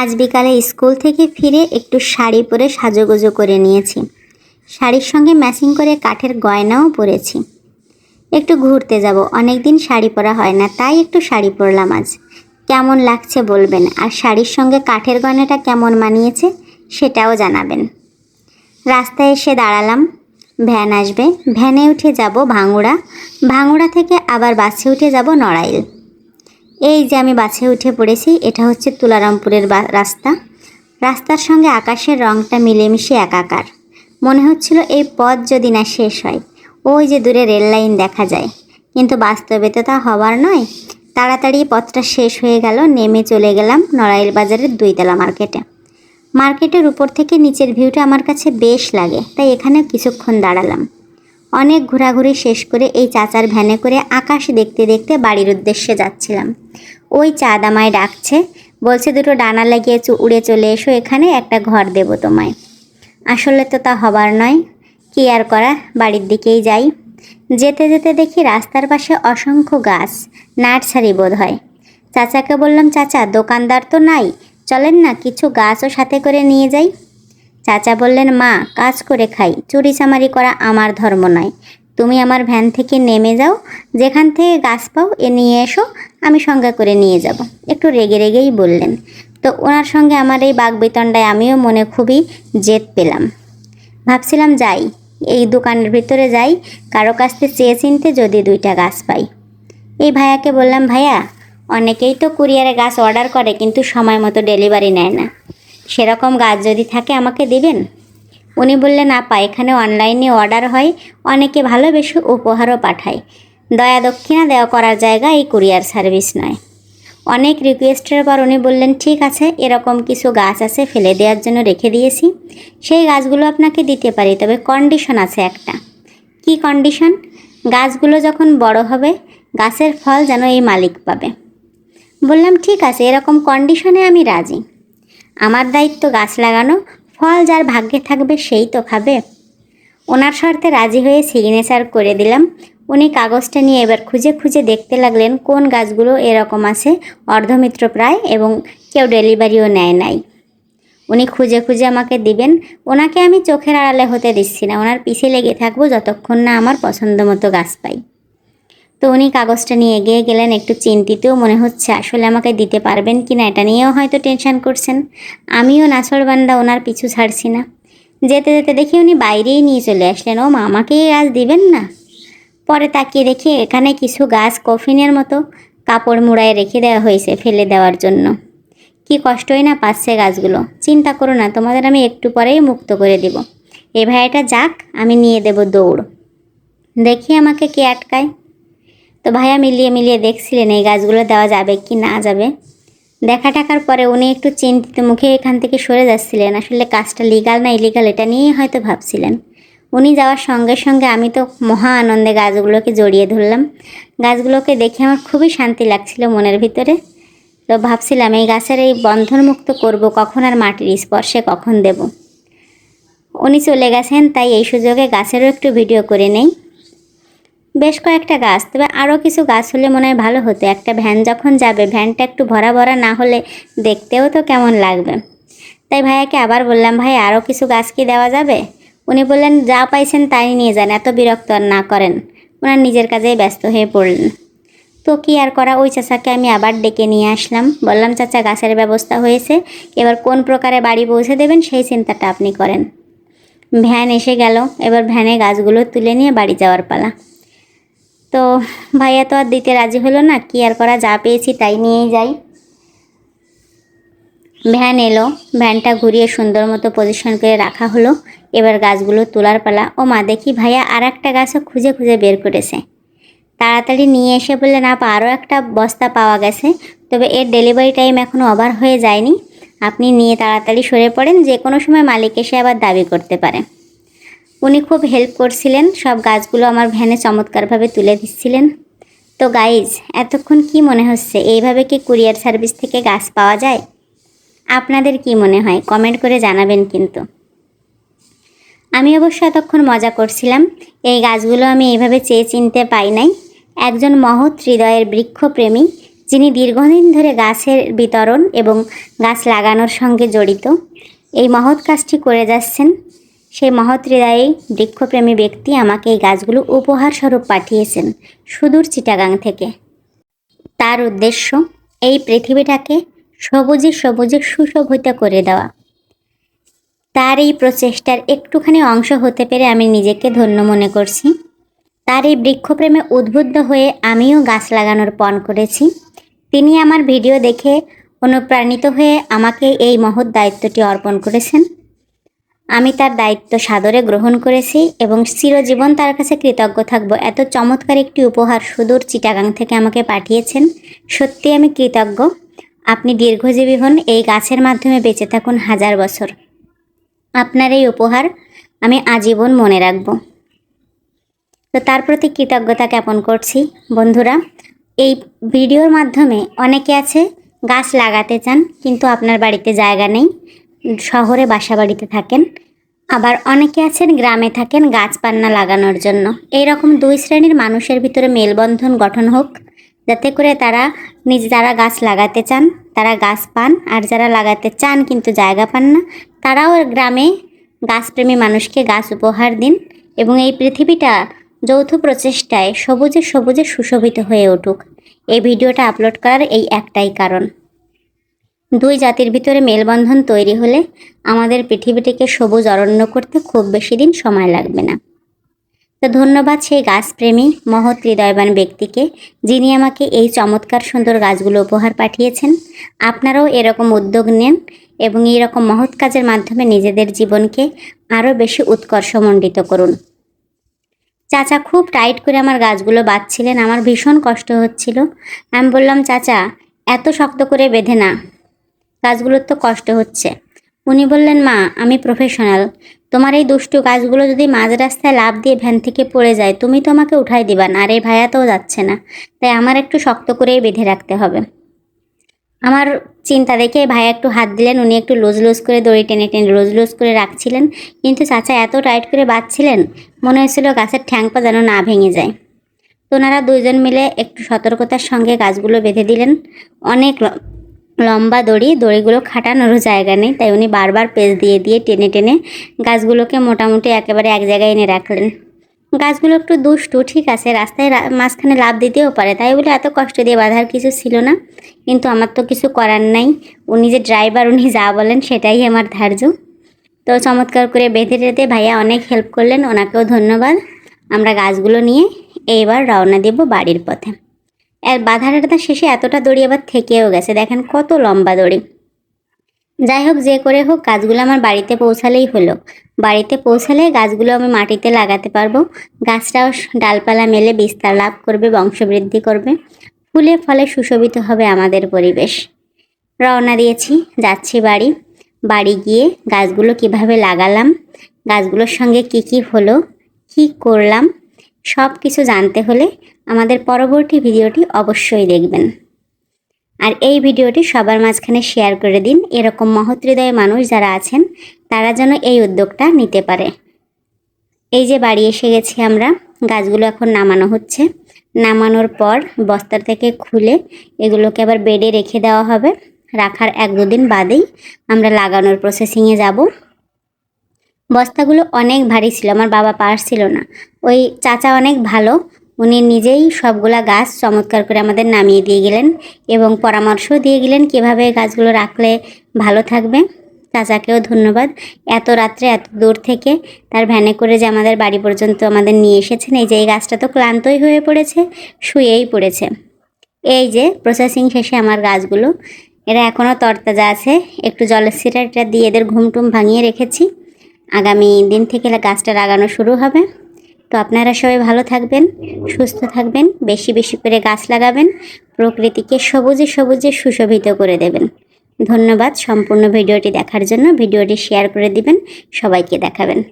আজ বিকালে স্কুল থেকে ফিরে একটু শাড়ি পরে সাজুগুজু করে নিয়েছি। শাড়ির সঙ্গে ম্যাচিং করে কাঠের গয়নাও পরেছি। একটু ঘুরতে যাব অনেক দিন শাড়ি পরা হয় না, তাই একটু শাড়ি পরলাম আজ। কেমন লাগছে বলবেন, আর শাড়ির সঙ্গে কাঠের গয়নাটা কেমন মানিয়েছে সেটাও জানাবেন। রাস্তায় এসে দাঁড়ালাম, ভ্যান আসবে, ভ্যানে উঠে যাব ভাঙুড়া ভাঙুড়া থেকে আবার বাসে উঠে যাব নড়াইল। এই যে আমি বাসে উঠে পড়েছি, এটা হচ্ছে তুলারামপুরের রাস্তা। রাস্তার সঙ্গে আকাশের রংটা মিলেমিশে একাকার। মনে হচ্ছিল এই পথ যদি না শেষ হয়, ওই যে দূরে রেল লাইন দেখা যায়। কিন্তু বাস্তবে তো তা হবার নয়। তাড়াতাড়ি পথটা শেষ হয়ে গেল, নেমে চলে গেলাম নড়াইল বাজারের দুইতলা মার্কেটে। মার্কেটের উপর থেকে নিচের ভিউটা আমার কাছে বেশ লাগে, তাই এখানে কিছুক্ষণ দাঁড়ালাম। অনেক ঘোরাঘুরি শেষ করে এই চাচার ভ্যানে করে আকাশ দেখতে দেখতে বাড়ির উদ্দেশ্যে যাচ্ছিলাম। ওই চাঁদ আমায় ডাকছে, বলছে, দুটো ডানা লাগিয়ে উড়ে চলে এসো, এখানে একটা ঘর দেবো তোমায়। আসলে তো তা হবার নয়, কি আর করা, বাড়ির দিকেই যাই। যেতে যেতে দেখি রাস্তার পাশে অসংখ্য গাছ, নার্সারি বোধ হয়। চাচাকে বললাম, চাচা, দোকানদার তো নাই, চলেন না, কিছু গাছও সাথে করে নিয়ে যাই। চাচা বললেন, মা, কাজ করে খাই। চুরি চামারি করা আমার ধর্ম নয়। তুমি আমার ভ্যান থেকে নেমে যাও। যেখান থেকে গাছ পাও, এ নিয়ে এসো। আমি সঙ্গে করে নিয়ে যাব। একটু রেগে রেগেই বললেন। তো ওনার সঙ্গে আমার এই বাগবিতণ্ডায় আমিও মনে খুবই জেদ পেলাম। ভাবছিলাম, যাই, এই দোকানের ভিতরে যাই। কারও কাছ থেকে চেয়ে চিনতে যদি দুইটা গাছ পাই। এই ভাইয়াকে বললাম, ভাইয়া, অনেকেই তো কুরিয়ারে গাছ অর্ডার করে, কিন্তু সময় মতো ডেলিভারি নেয় না। সেরকম গাছ যদি থাকে আমাকে দিবেন? উনি বললেন, আপা, এখানে অনলাইনে অর্ডার হয়, অনেকে ভালোবেসে উপহারও পাঠায়। দয়া দক্ষিণা, দেওয়া করার জায়গা এই কুরিয়ার সার্ভিস নয়। অনেক রিকোয়েস্টের পর উনি বললেন, ঠিক আছে, এরকম কিছু গাছ আছে, ফেলে দেওয়ার জন্য রেখে দিয়েছি। সেই গাছগুলো আপনাকে দিতে পারি, তবে কন্ডিশন আছে একটা। কি কন্ডিশন গাছগুলো যখন বড় হবে, গাছের ফল যেন এই মালিক পাবে। বললাম, ঠিক আছে, এরকম কন্ডিশনে আমি রাজি। আমার দায়িত্ব গাছ লাগানো, ফল যার ভাগ্যে থাকবে সেই তো খাবে। ওনার শর্তে রাজি হয়ে সিগনেচার করে দিলাম। উনি কাগজটা নিয়ে এবার খুঁজে খুঁজে দেখতে লাগলেন কোন গাছগুলো এরকম আছে, অর্ধমিত্র প্রায় এবং কেউ ডেলিভারিও নেয় নাই। উনি খুঁজে খুঁজে আমাকে দিবেন। ওনাকে আমি চোখের আড়ালে হতে দিচ্ছি না, ওনার পিছে লেগে থাকব যতক্ষণ না আমার পছন্দ মতো গাছ পাই। তো উনি কাগজটা নিয়ে এগিয়ে গেলেন, একটু চিন্তিতও মনে হচ্ছে, আসলে আমাকে দিতে পারবেন কি না এটা নিয়েও হয়তো টেনশন করছেন। আমিও নাছড়বান্দা ওনার পিছু ছাড়ছি না। যেতে যেতে দেখি উনি বাইরেই নিয়ে চলে আসলেন, ও মা আমাকে এই গাছ দিবেন না? পরে তাকিয়ে দেখি এখানে কিছু গাছ কফিনের মতো কাপড় মুড়ায় রেখে দেওয়া হয়েছে ফেলে দেওয়ার জন্য। কি কষ্টই না পাচ্ছে গাছগুলো। চিন্তা করো না, তোমাদের আমি একটু পরেই মুক্ত করে দেব। এ ভাইয়াটা যাক, আমি নিয়ে দেব দৌড়। দেখি আমাকে কে আটকায়। তো ভাইয়া মিলিয়ে মিলিয়ে দেখছিলেন এই গাছগুলো দেওয়া যাবে কি না যাবে। দেখা টাকার পরে উনি একটু চিন্তিত মুখে এখান থেকে সরে যাচ্ছিলেন। আসলে কাজটা লিগাল না ইলিগাল এটা নিয়েই হয়তো ভাবছিলেন। উনি যাওয়ার সঙ্গে সঙ্গে আমি তো মহা আনন্দে গাছগুলোকে জড়িয়ে ধরলাম। গাছগুলোকে দেখে আমার খুবই শান্তি লাগছিল মনের ভিতরে। তো ভাবছিলাম এই গাছের এই বন্ধনমুক্ত করব, কখন আর মাটির স্পর্শে কখন দেব। উনি চলে গেছেন, তাই এই সুযোগে গাছেরও একটু ভিডিও করে নেই। বেশ কয়েকটা গাছ, তবে আরও কিছু গাছ হলে মনে হয় ভালো হতো। একটা ভ্যান যখন যাবে, ভ্যানটা একটু ভরা ভরা না হলে দেখতেও তো কেমন লাগবে। তাই ভাইয়াকে আবার বললাম, ভাই, আরও কিছু গাছ কি দেওয়া যাবে? উনি বললেন, যা পাইছেন তাই নিয়ে যান, এত বিরক্ত আর না করেন। ওনার নিজের কাজেই ব্যস্ত হয়ে পড়লেন। তো কি আর করা, ওই চাচাকে আমি আবার ডেকে নিয়ে আসলাম। বললাম, চাচা, গাছের ব্যবস্থা হয়েছে, এবার কোন প্রকারে বাড়ি পৌঁছে দেবেন সেই চিন্তাটা আপনি করেন। ভ্যান এসে গেল, এবার ভ্যানে গাছগুলো তুলে নিয়ে বাড়ি যাওয়ার পালা। তো ভাইয়া তো আর দিতে রাজি হলো না, কি আর করা, যা পেয়েছি তাই নিয়েই যাই। ভ্যান এলো, ভ্যানটা ঘুরিয়ে সুন্দর মতো পজিশন করে রাখা হলো। এবার গাছগুলো তোলার পালা। ও মা, দেখি ভাইয়া আর একটা গাছও খুঁজে খুঁজে বের করেছে। তাড়াতাড়ি নিয়ে এসে বললেন, আপা আরও একটা বস্তা পাওয়া গেছে। তবে এর ডেলিভারি টাইম এখনও ওভার হয়ে যায়নি। আপনি নিয়ে তাড়াতাড়ি সরে পড়েন যে কোনো সময় মালিক এসে আবার দাবি করতে পারে। উনি খুব হেল্প করছিলেন। সব গাছগুলো আমার ভ্যানে চমৎকারভাবে তুলে দিচ্ছিলেন। তো গাইজ এতক্ষণ কি মনে হচ্ছে? এইভাবে কি কুরিয়ার সার্ভিস থেকে গাছ পাওয়া যায়? আপনাদের কি মনে হয়? কমেন্ট করে জানাবেন কিন্তু। আমি অবশ্য এতক্ষণ মজা করছিলাম। এই গাছগুলো আমি এইভাবে চেয়ে চিনতে পাই নাই। একজন মহৎ হৃদয়ের বৃক্ষপ্রেমী, যিনি দীর্ঘদিন ধরে গাছের বিতরণ এবং গাছ লাগানোর সঙ্গে জড়িত, এই মহৎ কাজটি করে যাচ্ছেন। সেই মহৎ হৃদয়ী বৃক্ষপ্রেমী ব্যক্তি আমাকে এই গাছগুলো উপহার স্বরূপ পাঠিয়েছেন সুদূর চিটাগাং থেকে। তার উদ্দেশ্য, এই পৃথিবীটাকে সবুজে সবুজে সুশোভিত করে দেওয়া। তার এই প্রচেষ্টার একটুখানি অংশ হতে পেরে আমি নিজেকে ধন্য মনে করছি। তার এই বৃক্ষপ্রেমে উদ্বুদ্ধ হয়ে আমিও গাছ লাগানোর পণ করেছি। তিনি আমার ভিডিও দেখে অনুপ্রাণিত হয়ে আমাকে এই মহৎ দায়িত্বটি অর্পণ করেছেন। আমি তার দায়িত্ব সাদরে গ্রহণ করেছি এবং চিরজীবন তার কাছে কৃতজ্ঞ থাকব। এত চমৎকার একটি উপহার সুদূর চিটাগাং থেকে আমাকে পাঠিয়েছেন। সত্যি আমি কৃতজ্ঞ। আপনি দীর্ঘজীবী হন, এই গাছের মাধ্যমে বেঁচে থাকুন হাজার বছর। আপনার এই উপহার আমি আজীবন মনে রাখব। তো তার প্রতি কৃতজ্ঞতা জ্ঞাপন করছি। বন্ধুরা, এই ভিডিওর মাধ্যমে অনেকে আছে গাছ লাগাতে চান, কিন্তু আপনার বাড়িতে জায়গা নেই। শহরে বাসা বাড়িতে থাকেন। আবার অনেকে আছেন গ্রামে থাকেন গাছ পান্না লাগানোর জন্য। এই রকম দুই শ্রেণির মানুষের ভিতরে মেলবন্ধন গঠন হোক, যাতে করে তারা নিজ, যারা গাছ লাগাতে চান, তারা গাছ পান, আর যারা লাগাতে চান কিন্তু জায়গা পান না, তারাও গ্রামে গাছপ্রেমী মানুষকে গাছ উপহার দিন এবং এই পৃথিবীটা যৌথ প্রচেষ্টায় সবুজে সবুজে সুশোভিত হয়ে উঠুক। এই ভিডিওটা আপলোড করার এই একটাই কারণ। দুই জাতির ভিতরে মেলবন্ধন তৈরি হলে আমাদের পৃথিবীটিকে সবুজ অরণ্য করতে খুব বেশি দিন সময় লাগবে না। তো ধন্যবাদ সেই গাছপ্রেমী, মহৎ হৃদয়বান ব্যক্তিকে যিনি আমাকে এই চমৎকার সুন্দর গাছগুলো উপহার পাঠিয়েছেন। আপনারাও এরকম উদ্যোগ নেন এবং এরকম মহৎ কাজের মাধ্যমে নিজেদের জীবনকে আরও বেশি উৎকর্ষমণ্ডিত করুন। চাচা খুব টাইট করে আমার গাছগুলো বাঁধছিলেন, আমার ভীষণ কষ্ট হচ্ছিল। আমি বললাম, চাচা, এত শক্ত করে বেঁধে না। গাছগুলোর তো কষ্ট হচ্ছে। উনি বললেন, মা, আমি প্রফেশনাল তোমার এই দুষ্টু গাছগুলো যদি মাঝ রাস্তায় লাভ দিয়ে ভ্যান থেকে পড়ে যায়, তুমি তো আমাকে উঠাই দিবা না, আর এই ভাইয়া তো যাচ্ছে না। তাই আমার একটু শক্ত করেই বেঁধে রাখতে হবে। আমার চিন্তা দেখে ভাই একটু হাত দিলেন, উনি একটু লুজ লুজ করে দড়ি টেনে টেনে লুজ লুজ করে রাখছিলেন। কিন্তু চাচা এত টাইট করে বাঁধছিলেন, মনে হয়েছিল গাছের ঠ্যাংপা যেন না ভেঙে যায়। তোনারা দুইজন মিলে একটু সতর্কতার সঙ্গে গাছগুলো বেঁধে দিলেন। অনেক লম্বা দড়ি, দড়িগুলো খাটানোরও জায়গা নেই, তাই উনি বারবার পেজ দিয়ে দিয়ে টেনে টেনে গাছগুলোকে মোটামুটি একেবারে এক জায়গায় এনে রাখলেন। গাছগুলো একটু দুষ্টু, ঠিক আছে, রাস্তায় মাঝখানে লাভ দিতেও পারে, তাই বলে এত কষ্ট দিয়ে বাঁধার কিছু ছিল না, কিন্তু আমার তো কিছু করার নাই। উনি যে ড্রাইভার, উনি যা বলেন সেটাই আমার ধার্য। তো চমৎকার করে বেঁধে টেঁধে ভাইয়া অনেক হেল্প করলেন, ওনাকেও ধন্যবাদ। আমরা গাছগুলো নিয়ে এইবার রওনা দেব বাড়ির পথে। আর বাধা টাধা শেষে এতটা দড়ি আবার থেকেও গেছে। দেখেন কত লম্বা দড়ি। যাই হোক, যে করে হোক, গাছগুলো আমার বাড়িতে পৌঁছালেই হলো। বাড়িতে পৌঁছালে গাছগুলো আমি মাটিতে লাগাতে পারব। গাছটাও ডালপালা মেলে বিস্তার লাভ করবে, বংশবৃদ্ধি করবে। ফুলে ফলে সুশোভিত হবে আমাদের পরিবেশ। রওনা দিয়েছি, যাচ্ছি বাড়ি। বাড়ি গিয়ে গাছগুলো কীভাবে লাগালাম, গাছগুলোর সঙ্গে কি কি হলো, কি করলাম সব কিছু জানতে হলে আমাদের পরবর্তী ভিডিওটি অবশ্যই দেখবেন। আর এই ভিডিওটি সবার মাঝখানে শেয়ার করে দিন। এরকম মহৎ হৃদয় মানুষ যারা আছেন, তারা যেন এই উদ্যোগটা নিতে পারে। এই যে বাড়ি এসে গেছি আমরা, গাছগুলো এখন নামানো হচ্ছে। নামানোর পর বস্তা থেকে খুলে এগুলোকে আবার বেডে রেখে দেওয়া হবে। রাখার এক দুদিন বাদেই আমরা লাগানোর প্রসেসিংয়ে যাব। বস্তাগুলো অনেক ভারী ছিল, আমার বাবা পারছিল না। ওই চাচা অনেক ভালো, উনি নিজেই সবগুলা গাছ চমৎকার করে আমাদের নামিয়ে দিয়ে গেলেন এবং পরামর্শ দিয়ে গেলেন কীভাবে গাছগুলো রাখলে ভালো থাকবে। চাচাকেও ধন্যবাদ। এত রাত্রে এত দূর থেকে তার ভ্যানে করে যে আমাদের বাড়ি পর্যন্ত আমাদের নিয়ে এসেছেন, এই যে এই গাছটা তো ক্লান্তই হয়ে পড়েছে, শুয়েই পড়েছে। এই যে প্রসেসিং শেষে আমার গাছগুলো, এরা এখনও তরতাজা আছে, একটু জলের সিরাটা দিয়ে এদের ঘুমটুম ভাঙিয়ে রেখেছি। আগামী দিন থেকে গাছটা লাগানো শুরু হবে। তো আপনারা সবাই ভালো থাকবেন, সুস্থ থাকবেন, বেশি বেশি করে গাছ লাগাবেন, প্রকৃতিকে সবুজে সবুজে সুশোভিত করে দেবেন। ধন্যবাদ সম্পূর্ণ ভিডিওটি দেখার জন্য। ভিডিওটি শেয়ার করে দিবেন। সবাইকে দেখাবেন।